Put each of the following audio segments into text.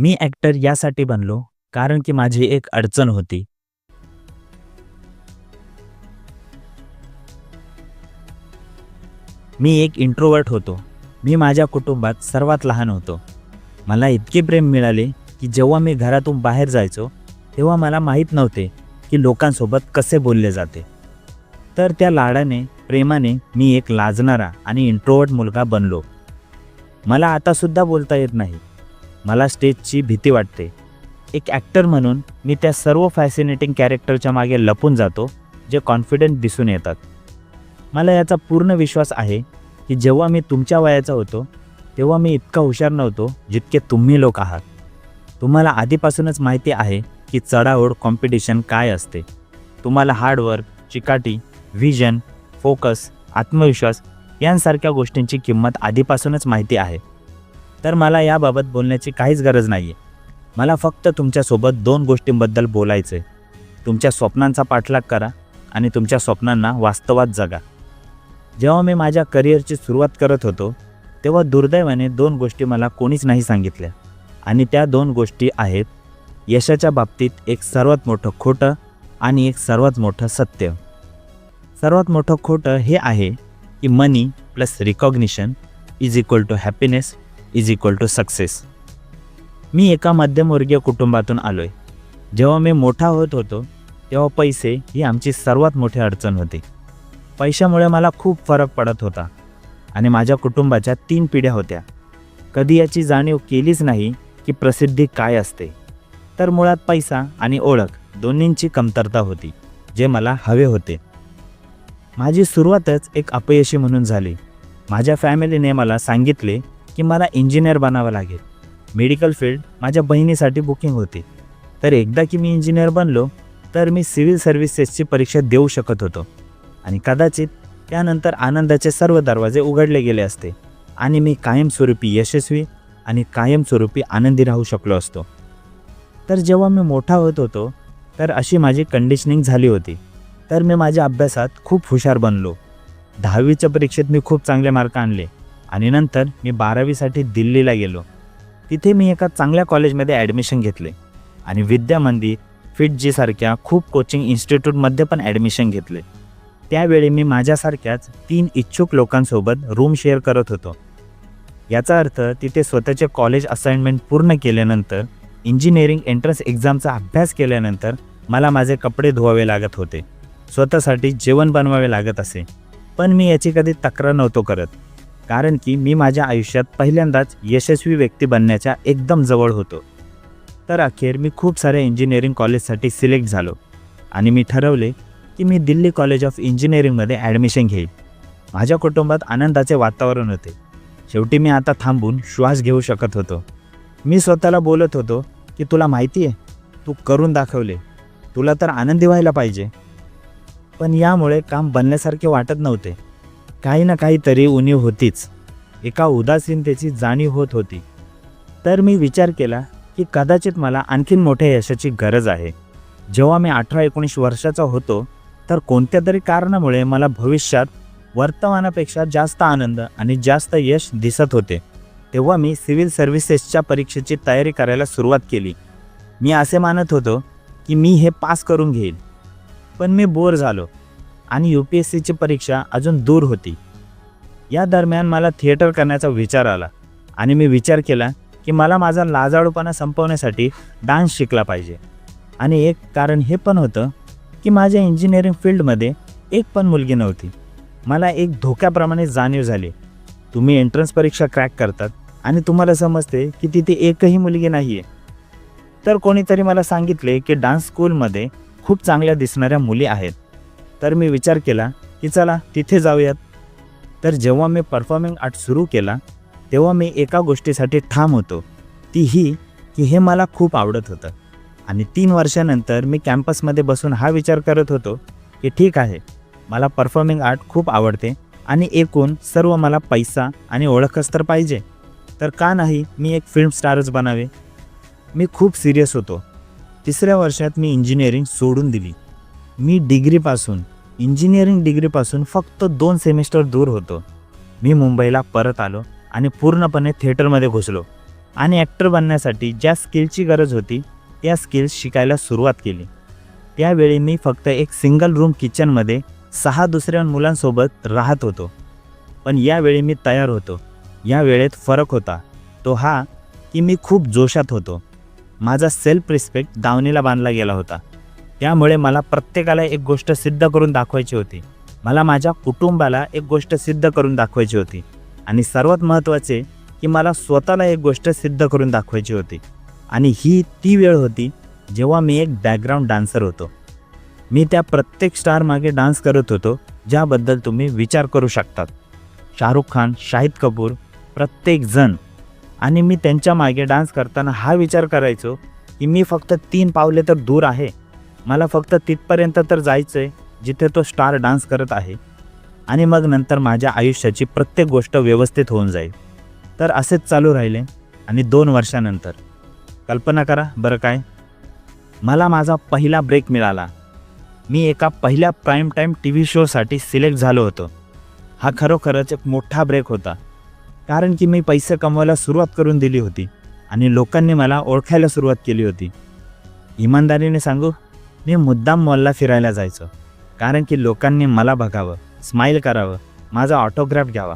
मी actor यासाठी बनलो कारण की माझी एक अडचण होती. मी एक इंट्रोवर्ट होतो. मी माझ्या कुटुंबात सर्वात लहान होतो. मला इतके प्रेम मिळाले की जेव्हा मी घरातून बाहेर जायचो तेव्हा मला माहीत नव्हते की लोकांसोबत कसे बोलले जाते. तर त्या लाडाने प्रेमाने मी एक लाजणारा आणि इंट्रोवर्ट मुलगा बनलो. मला आतासुद्धा बोलता येत नाही. मला स्टेजची भीती वाटते. एक ॲक्टर म्हणून मी त्या सर्व फॅसिनेटिंग कॅरेक्टरच्या मागे लपून जातो जे कॉन्फिडंट दिसून येतात. मला याचा पूर्ण विश्वास आहे की जेव्हा मी तुमच्या वयाचा होतो तेव्हा मी इतका हुशार नव्हतो जितके तुम्ही लोक आहात. तुम्हाला आधीपासूनच माहिती आहे की चढाओढ कॉम्पिटिशन काय असते. तुम्हाला हार्डवर्क चिकाटी व्हिजन फोकस आत्मविश्वास यांसारख्या गोष्टींची किंमत आधीपासूनच माहिती आहे. तर मला याबाबत बोलण्याची काहीच गरज नाही आहे मला फक्त तुमच्यासोबत दोन गोष्टींबद्दल बोलायचं आहे तुमच्या स्वप्नांचा पाठलाग करा आणि तुमच्या स्वप्नांना वास्तवात जगा. जेव्हा मी माझ्या करिअरची सुरुवात करत होतो तेव्हा दुर्दैवाने दोन गोष्टी मला कोणीच नाही सांगितल्या. आणि त्या दोन गोष्टी आहेत यशाच्या बाबतीत एक सर्वात मोठं खोटं आणि एक सर्वात मोठं सत्य. सर्वात मोठं खोटं हे आहे की money plus recognition is equal to happiness is equal to success मी एका मध्यमवर्गीय कुटुंबातून आलो आहे जेव्हा मी मोठा होत होतो तेव्हा पैसे ही आमची सर्वात मोठी अडचण होती. पैशामुळे मला खूप फरक पडत होता आणि माझ्या कुटुंबाच्या तीन पिढ्या होत्या. कधी याची जाणीव केलीच नाही की प्रसिद्धी काय असते. तर मुळात पैसा आणि ओळख दोन्हींची कमतरता होती जे मला हवे होते. माझी सुरुवातच एक अपयशी म्हणून झाली. माझ्या फॅमिलीने मला सांगितले की मला इंजिनियर बनावं लागेल. मेडिकल फील्ड माझ्या बहिणीसाठी बुकिंग होती. तर एकदा की मी इंजिनियर बनलो तर मी सिव्हिल सर्व्हिसेसची परीक्षा देऊ शकत होतो. आणि कदाचित त्यानंतर आनंदाचे सर्व दरवाजे उघडले गेले असते आणि मी कायमस्वरूपी यशस्वी आणि कायमस्वरूपी आनंदी राहू शकलो असतो. तर जेव्हा मी मोठा होत होतो तर अशी माझी कंडिशनिंग झाली होती. तर मी माझ्या अभ्यासात खूप हुशार बनलो. दहावीच्या परीक्षेत मी खूप चांगले मार्क आणले. आणि नंतर मी बारावीसाठी दिल्लीला गेलो. तिथे मी एका चांगल्या कॉलेजमध्ये ॲडमिशन घेतले. आणि विद्या मंदिर फिटजीसारख्या खूप कोचिंग इन्स्टिट्यूटमध्ये पण ॲडमिशन घेतले. त्यावेळी मी माझ्यासारख्याच तीन इच्छुक लोकांसोबत रूम शेअर करत होतो. याचा अर्थ तिथे स्वतःचे कॉलेज असाइनमेंट पूर्ण केल्यानंतर इंजिनिअरिंग एंट्रन्स एक्झामचा अभ्यास केल्यानंतर मला माझे कपडे धुवावे लागत होते. स्वतःसाठी जेवण बनवावे लागत असे. पण मी याची कधी तक्रार नव्हतो करत. कारण की मी माझ्या आयुष्यात पहिल्यांदाच यशस्वी व्यक्ती बनण्याच्या एकदम जवळ होतो. तर अखेर मी खूप साऱ्या इंजिनिअरिंग कॉलेजसाठी सिलेक्ट झालो आणि मी ठरवले की मी दिल्ली कॉलेज ऑफ इंजिनिअरिंगमध्ये ॲडमिशन घेईन माझ्या कुटुंबात आनंदाचे वातावरण होते. शेवटी मी आता थांबून श्वास घेऊ शकत होतो. मी स्वतःला बोलत होतो की तुला माहिती आहे तू करून दाखवले. तुला तर आनंदी व्हायला पाहिजे. पण यामुळे काम बनल्यासारखे वाटत नव्हते. काही ना काहीतरी उणीव होतीच. एका उदासीनतेची जाणीव होत होती. तर मी विचार केला की कदाचित मला आणखीन मोठ्या यशाची गरज आहे. जेव्हा मी अठरा एकोणीस वर्षाचा होतो तर कोणत्या तरी कारणामुळे मला भविष्यात वर्तमानापेक्षा जास्त आनंद आणि जास्त यश दिसत होते. तेव्हा मी सिव्हिल सर्व्हिसेसच्या परीक्षेची तयारी करायला सुरुवात केली. मी असे मानत होतो की मी हे पास करून घेईल. पण मी बोर झालो. आणि यू पी एस सीची परीक्षा अजून दूर होती. या दरम्यान मला थिएटर करण्याचा विचार आला आणि मी विचार केला की मला माझा लाजाळूपणा संपवण्यासाठी डान्स शिकला पाहिजे. आणि एक कारण हे पण होतं की माझ्या इंजिनिअरिंग फील्डमध्ये एक पण मुलगी नव्हती. मला एक धोक्याप्रमाणे जाणीव झाली. तुम्ही एंट्रन्स परीक्षा क्रॅक करतात आणि तुम्हाला समजते की तिथे एकही मुलगी नाही आहे तर कोणीतरी मला सांगितले की डान्स स्कूलमध्ये खूप चांगल्या दिसणाऱ्या मुली आहेत. तर मी विचार केला की चला तिथे जाऊयात. तर जेव्हा मी परफॉर्मिंग आर्ट सुरू केला तेव्हा मी एका गोष्टीसाठी ठाम होतो. ती ही की हे मला खूप आवडत होतं. आणि तीन वर्षानंतर मी कॅम्पसमध्ये बसून हा विचार करत होतो की ठीक आहे मला परफॉर्मिंग आर्ट खूप आवडते आणि एकूण सर्व मला पैसा आणि ओळखच तर पाहिजे. तर का नाही मी एक फिल्म स्टारच बनावे? मी खूप सिरियस होतो. तिसऱ्या वर्षात मी इंजिनिअरिंग सोडून दिली. मी डिग्रीपासून इंजिनिअरिंग डिग्रीपासून फक्त दोन सेमिस्टर दूर होतो. मी मुंबईला परत आलो आणि पूर्णपणे थिएटरमध्ये घुसलो. आणि ॲक्टर बनण्यासाठी ज्या स्किलची गरज होती त्या स्किल्स शिकायला सुरुवात केली. त्यावेळी मी फक्त एक सिंगल रूम किचनमध्ये सहा दुसऱ्या मुलांसोबत राहत होतो. पण यावेळी मी तयार होतो. या वेळेत फरक होता. तो हा की मी खूप जोशात होतो. माझा सेल्फ रिस्पेक्ट दावणीला बांधला गेला होता. त्यामुळे मला प्रत्येकाला एक गोष्ट सिद्ध करून दाखवायची होती. मला माझ्या कुटुंबाला एक गोष्ट सिद्ध करून दाखवायची होती. आणि सर्वात महत्त्वाचे की मला स्वतःला एक गोष्ट सिद्ध करून दाखवायची होती. आणि ही ती वेळ होती जेव्हा मी एक बॅकग्राऊंड डान्सर होतो. मी त्या प्रत्येक स्टारमागे डान्स करत होतो ज्याबद्दल तुम्ही विचार करू शकतात. शाहरुख खान शाहिद कपूर प्रत्येकजण आणि मी त्यांच्या मागे डान्स करताना हा विचार करायचो की मी फक्त तीन पावले तर दूर आहे. मला फक्त तिथपर्यंत तर जायचं आहे जिथे तो स्टार डान्स करत आहे. आणि मग नंतर माझ्या आयुष्याची प्रत्येक गोष्ट व्यवस्थित होऊन जाईल. तर असेच चालू राहिले आणि दोन वर्षानंतर. कल्पना करा बरं काय. मला माझा पहिला ब्रेक मिळाला. मी एका पहिल्या प्राईम टाईम टी व्ही शोसाठी सिलेक्ट झालो होतो. हा खरोखरच एक मोठा ब्रेक होता. कारण की मी पैसे कमवायला सुरुवात करून दिली होती आणि लोकांनी मला ओळखायला सुरुवात केली होती. इमानदारीने सांगू मी मुद्दाम मॉलला फिरायला जायचो. कारण की लोकांनी मला बघावं स्माईल करावं माझा ऑटोग्राफ घ्यावा.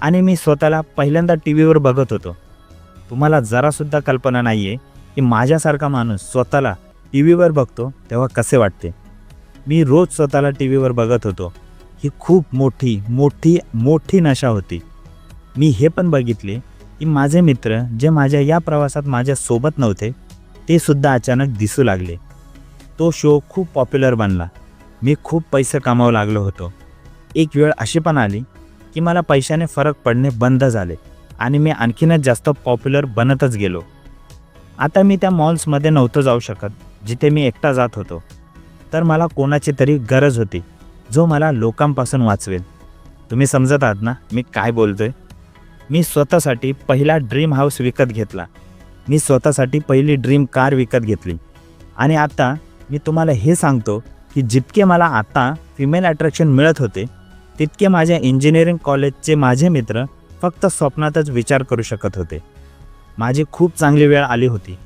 आणि मी स्वतःला पहिल्यांदा टी व्हीवर बघत होतो. तुम्हाला जरासुद्धा कल्पना नाही आहे की माझ्यासारखा माणूस स्वतःला टी व्हीवर बघतो तेव्हा कसे वाटते. मी रोज स्वतःला टी व्हीवर बघत होतो. ही खूप मोठी मोठी मोठी नशा होती. मी हे पण बघितले की माझे मित्र जे माझ्या या प्रवासात माझ्यासोबत नव्हते ते सुद्धा अचानक दिसू लागले. तो शो खूप पॉप्युलर बनला. मी खूप पैसे कमावू लागलो होतो. एक वेळ अशी पण आली की मला पैशाने फरक पडणे बंद झाले आणि मी आणखीनच जास्त पॉप्युलर बनतच गेलो. आता मी त्या मॉल्समध्ये नव्हतं जाऊ शकत जिथे मी एकटा जात होतो. तर मला कोणाची तरी गरज होती जो मला लोकांपासून वाचवेल. तुम्ही समजत आहात ना मी काय बोलतो आहे मी स्वतःसाठी पहिला ड्रीम हाऊस विकत घेतला. मी स्वतःसाठी पहिली ड्रीम कार विकत घेतली. आणि आता मी तुम्हाला हे सांगतो की जितके मला आता फिमेल अट्रॅक्शन मिळत होते तितके माझ्या इंजिनिअरिंग कॉलेजचे माझे मित्र फक्त स्वप्नातच विचार करू शकत होते. माझी खूप चांगली वेळ आली होती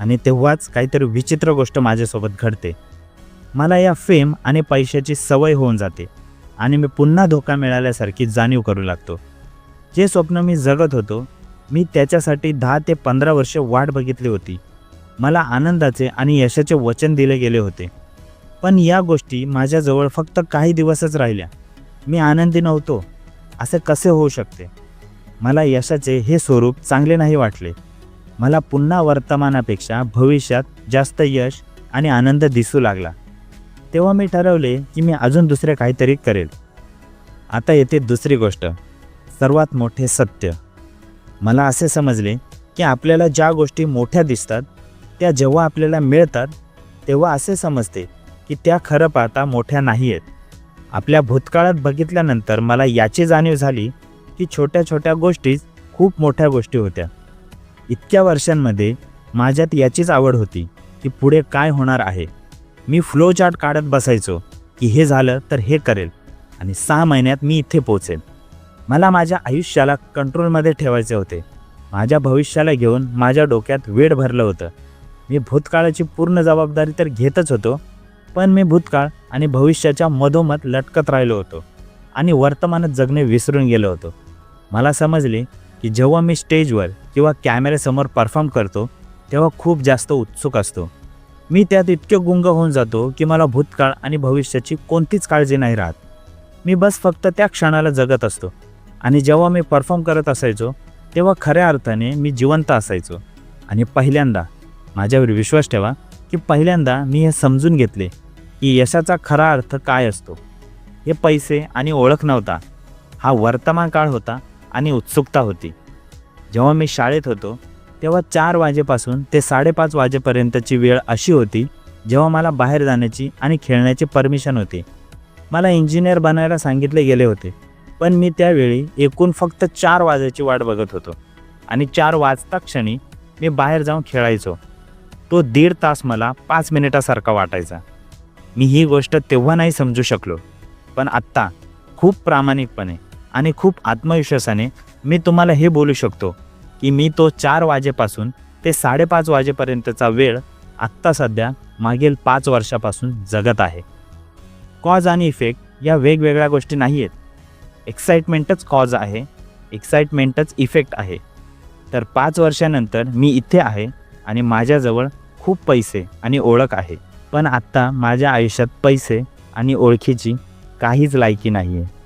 आणि तेव्हाच काहीतरी विचित्र गोष्ट माझ्यासोबत घडते. मला या फेम आणि पैशाची सवय होऊन जाते आणि मी पुन्हा धोका मिळाल्यासारखी जाणीव करू लागतो. जे स्वप्न मी जगत होतो मी त्याच्यासाठी दहा ते पंधरा वर्षे वाट बघितली होती. मला आनंदाचे आणि यशाचे वचन दिले गेले होते. पण या गोष्टी माझ्याजवळ फक्त काही दिवसच राहिल्या. मी आनंदी नव्हतो. असे कसे होऊ शकते? मला यशाचे हे स्वरूप चांगले नाही वाटले. मला पुन्हा वर्तमानापेक्षा भविष्यात जास्त यश आणि आनंद दिसू लागला. तेव्हा मी ठरवले की मी अजून दुसरे काहीतरी करेल. आता येते दुसरी गोष्ट. सर्वात मोठे सत्य. मला असे समजले की आपल्याला ज्या गोष्टी मोठ्या दिसतात त्या जेव्हा आपल्याला मिळतात तेव्हा असे समजते की त्या खरं पाहता मोठ्या नाही आहेत. आपल्या भूतकाळात बघितल्यानंतर मला याची जाणीव झाली की छोट्या छोट्या गोष्टीच खूप मोठ्या गोष्टी होत्या. इतक्या वर्षांमध्ये माझ्यात याचीच आवड होती की पुढे काय होणार आहे. मी फ्लो चार्ट काढत बसायचो की हे झालं तर हे करेल आणि सहा महिन्यात मी इथे पोचेल मला माझ्या आयुष्याला कंट्रोलमध्ये ठेवायचे होते. माझ्या भविष्याला घेऊन माझ्या डोक्यात वेळ भरलं होतं. मी भूतकाळाची पूर्ण जबाबदारी तर घेतच होतो पण मी भूतकाळ आणि भविष्याच्या मधोमध लटकत राहिलो होतो आणि वर्तमानात जगणे विसरून गेलो होतो. मला समजले की जेव्हा मी स्टेजवर किंवा कॅमेऱ्यासमोर परफॉर्म करतो तेव्हा खूप जास्त उत्सुक असतो. मी त्यात इतके गुंग होऊन जातो की मला भूतकाळ आणि भविष्याची कोणतीच काळजी नाही राहत. मी बस फक्त त्या क्षणाला जगत असतो आणि जेव्हा मी परफॉर्म करत असायचो तेव्हा खऱ्या अर्थाने मी जिवंत असायचो आणि पहिल्यांदा माझ्यावर विश्वास ठेवा की पहिल्यांदा मी हे समजून घेतले की यशाचा खरा अर्थ काय असतो. हे पैसे आणि ओळख नव्हता. हा वर्तमान काळ होता आणि उत्सुकता होती. जेव्हा मी शाळेत होतो तेव्हा चार वाजेपासून ते साडेपाच वाजेपर्यंतची वेळ अशी होती जेव्हा मला बाहेर जाण्याची आणि खेळण्याची परमिशन होती. मला इंजिनियर बनायला सांगितले गेले होते पण मी त्यावेळी एकूण फक्त चार वाजायची वाट बघत होतो आणि चार वाजता क्षणी मी बाहेर जाऊन खेळायचो. तो दीड तास मला पाच मिनिटासारखा वाटायचा. मी ही गोष्ट तेव्हा नाही समजू शकलो पण आत्ता खूप प्रामाणिकपणे आणि खूप आत्मविश्वासाने मी तुम्हाला हे बोलू शकतो की मी तो चार वाजेपासून ते साडेपाच वाजेपर्यंतचा वेळ आत्ता सध्या मागील पाच वर्षापासून जगत आहे. कॉज आणि इफेक्ट या वेगवेगळ्या गोष्टी नाही आहेत एक्साइटमेंटच कॉज आहे एक्साइटमेंटच इफेक्ट आहे. तर पाच वर्षानंतर मी इथे आहे आणि माझ्याजवळ खूप पैसे आणि ओळख आहे. पण आत्ता माझ्या आयुष्यात पैसे आणि ओळखीची काहीच लायकी नाही आहे